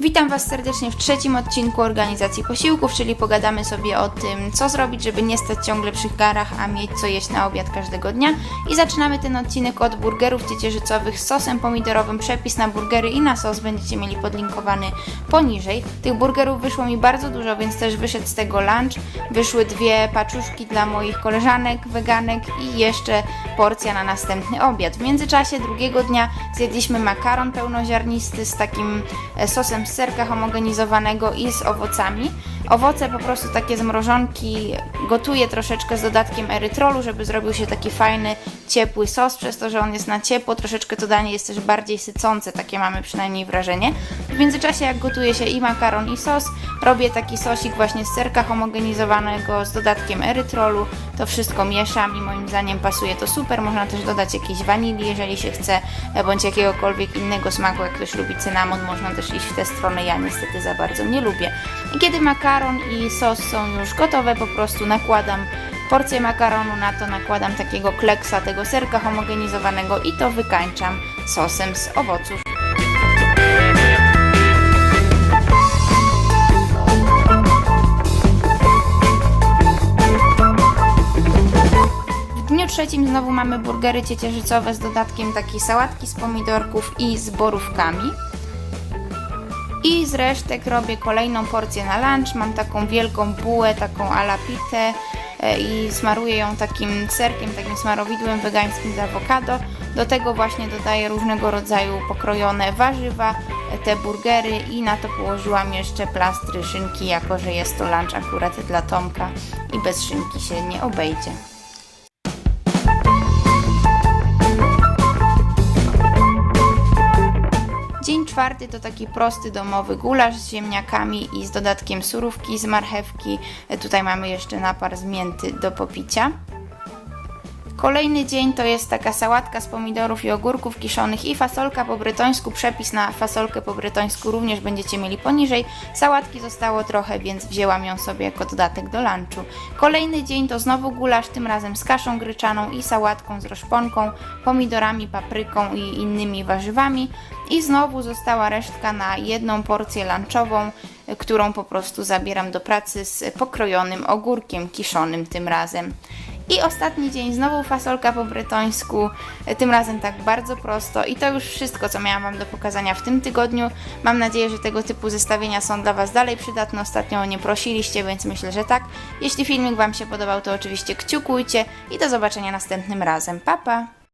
Witam Was serdecznie w trzecim odcinku organizacji posiłków, czyli pogadamy sobie o tym, co zrobić, żeby nie stać ciągle przy garach, a mieć co jeść na obiad każdego dnia. I zaczynamy ten odcinek od burgerów ciecierzycowych z sosem pomidorowym. Przepis na burgery i na sos będziecie mieli podlinkowany poniżej. Tych burgerów wyszło mi bardzo dużo, więc też wyszedł z tego lunch. Wyszły dwie paczuszki dla moich koleżanek, weganek i jeszcze porcja na następny obiad. W międzyczasie drugiego dnia zjedliśmy makaron pełnoziarnisty z takim e, sosem serka homogenizowanego i z owocami. Owoce po prostu takie z mrożonki gotuję troszeczkę z dodatkiem erytrolu, żeby zrobił się taki fajny, ciepły sos, przez to, że on jest na ciepło, troszeczkę to danie jest też bardziej sycące, takie mamy przynajmniej wrażenie. W międzyczasie jak gotuje się i makaron i sos, robię taki sosik właśnie z serka homogenizowanego z dodatkiem erytrolu, to wszystko mieszam i moim zdaniem pasuje to super, można też dodać jakieś wanilii, jeżeli się chce, e, bądź jakiegokolwiek innego smaku, jak ktoś lubi cynamon, można też iść w tę stronę, ja niestety za bardzo nie lubię. I kiedy makaron i sos są już gotowe, po prostu nakładam porcję makaronu, na to nakładam takiego kleksa tego serka homogenizowanego i to wykańczam sosem z owoców. W dniu trzecim znowu mamy burgery ciecierzycowe z dodatkiem takiej sałatki z pomidorków i z borówkami. I z resztek robię kolejną porcję na lunch. Mam taką wielką bułę, taką ala pitę e, i smaruję ją takim serkiem, takim smarowidłem wegańskim z awokado. Do tego właśnie dodaję różnego rodzaju pokrojone warzywa, e, te burgery i na to położyłam jeszcze plastry szynki, jako że jest to lunch akurat dla Tomka i bez szynki się nie obejdzie. Czwarty to taki prosty domowy gulasz z ziemniakami i z dodatkiem surówki z marchewki. E, Tutaj mamy jeszcze napar z mięty do popicia. Kolejny dzień to jest taka sałatka z pomidorów i ogórków kiszonych i fasolka po brytońsku. Przepis na fasolkę po brytońsku również będziecie mieli poniżej. Sałatki zostało trochę, więc wzięłam ją sobie jako dodatek do lunchu. Kolejny dzień to znowu gulasz, tym razem z kaszą gryczaną i sałatką z roszponką, pomidorami, papryką i innymi warzywami. I znowu została resztka na jedną porcję lunchową, którą po prostu zabieram do pracy z pokrojonym ogórkiem kiszonym tym razem. I ostatni dzień znowu fasolka po brytońsku, e, tym razem tak bardzo prosto. I to już wszystko, co miałam Wam do pokazania w tym tygodniu. Mam nadzieję, że tego typu zestawienia są dla Was dalej przydatne. Ostatnio nie prosiliście, więc myślę, że tak. Jeśli filmik Wam się podobał, to oczywiście kciukujcie i do zobaczenia następnym razem. Pa, pa!